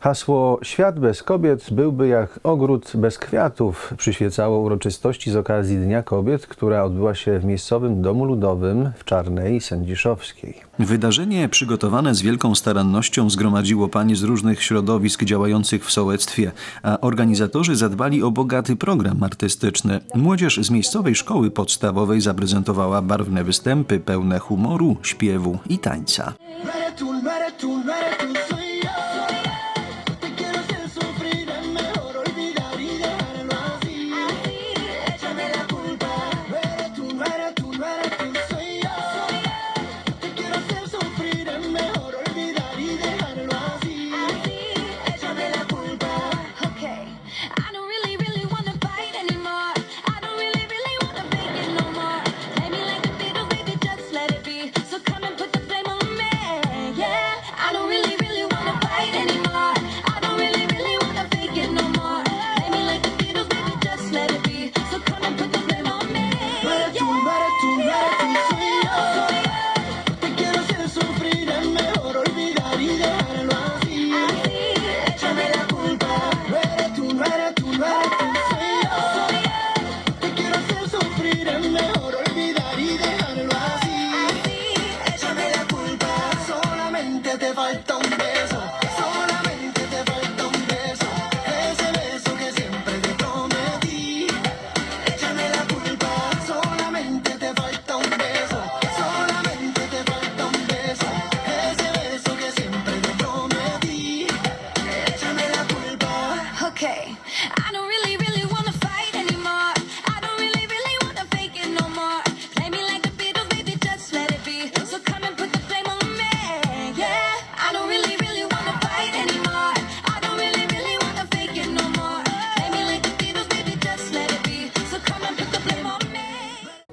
Hasło Świat bez kobiet byłby jak ogród bez kwiatów przyświecało uroczystości z okazji Dnia Kobiet, która odbyła się w miejscowym Domu Ludowym w Czarnej Sędziszowskiej. Wydarzenie przygotowane z wielką starannością zgromadziło panie z różnych środowisk działających w sołectwie, a organizatorzy zadbali o bogaty program artystyczny. Młodzież z miejscowej szkoły podstawowej zaprezentowała barwne występy pełne humoru, śpiewu i tańca. No eres tú,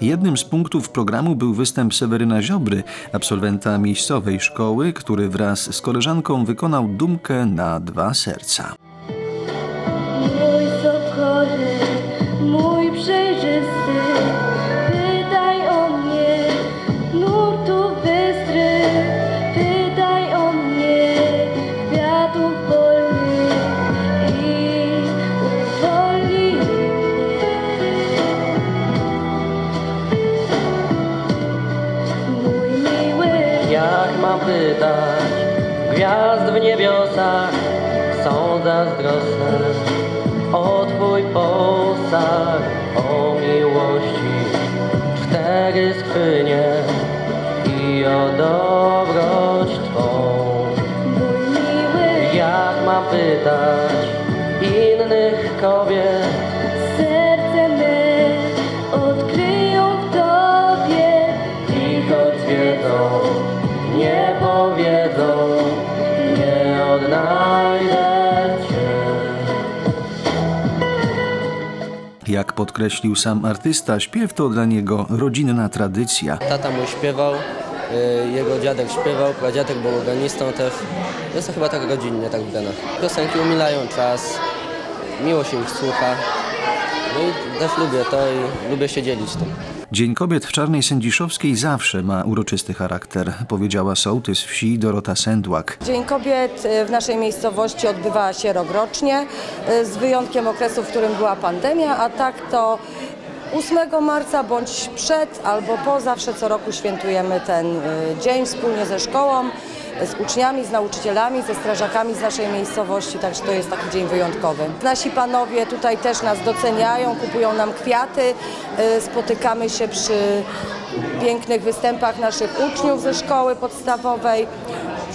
Jednym z punktów programu był występ Seweryna Ziobry, absolwenta miejscowej szkoły, który wraz z koleżanką wykonał dumkę na dwa serca. Mój sokole, mój przejrzysty, o Twój posag, o miłości cztery skrzynie i o dobroć Twą. Jak mam pytać innych kobiet podkreślił sam artysta, śpiew to dla niego rodzinna tradycja. Tata mój śpiewał, y, jego dziadek śpiewał, pradziadek był organistą też. Jest to chyba tak rodzinnie, tak w genach. Piosenki umilają czas, miło się ich słucha. No i też lubię to i lubię się dzielić tym. Dzień Kobiet w Czarnej Sędziszowskiej zawsze ma uroczysty charakter, powiedziała sołtys wsi Dorota Sędłak. Dzień Kobiet y, w naszej miejscowości odbywa się rokrocznie, y, z wyjątkiem okresu, w którym była pandemia, a tak to 8 marca bądź przed albo po zawsze co roku świętujemy ten y, dzień wspólnie ze szkołą, z uczniami, z nauczycielami, ze strażakami z naszej miejscowości, także to jest taki dzień wyjątkowy. Nasi panowie tutaj też nas doceniają, kupują nam kwiaty, y, spotykamy się przy pięknych występach naszych uczniów ze szkoły podstawowej.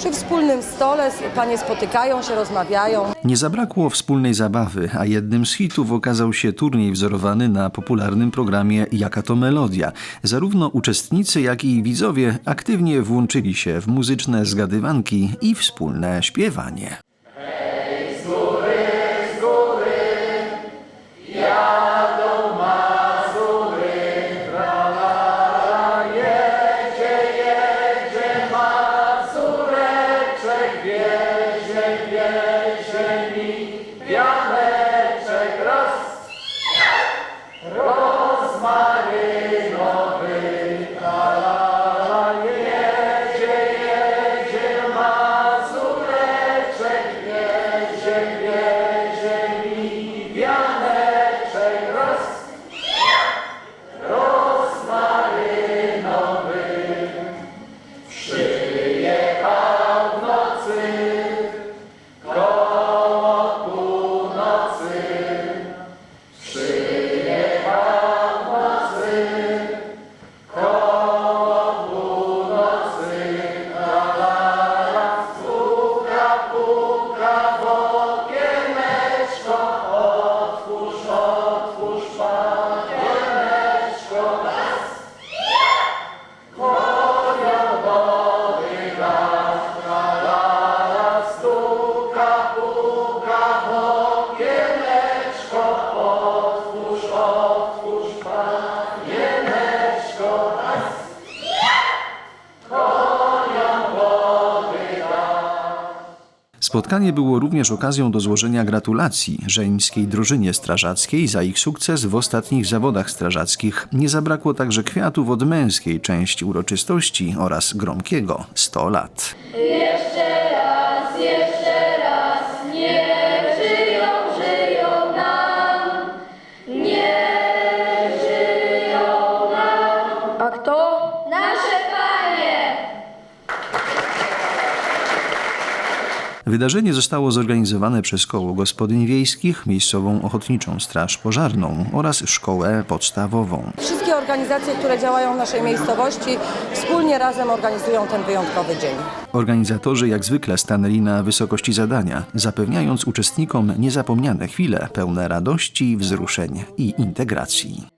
Przy wspólnym stole panie spotykają się, rozmawiają. Nie zabrakło wspólnej zabawy, a jednym z hitów okazał się turniej wzorowany na popularnym programie Jaka to Melodia. Zarówno uczestnicy, jak i widzowie aktywnie włączyli się w muzyczne zgadywanki i wspólne śpiewanie. Yeah. Spotkanie było również okazją do złożenia gratulacji żeńskiej drużynie strażackiej za ich sukces w ostatnich zawodach strażackich. Nie zabrakło także kwiatów od męskiej części uroczystości oraz gromkiego 100 lat. A Wydarzenie zostało zorganizowane przez Koło Gospodyń Wiejskich, miejscową Ochotniczą Straż Pożarną oraz Szkołę Podstawową. Wszystkie organizacje, które działają w naszej miejscowości wspólnie razem organizują ten wyjątkowy dzień. Organizatorzy jak zwykle stanęli na wysokości zadania, zapewniając uczestnikom niezapomniane chwile pełne radości, wzruszeń i integracji.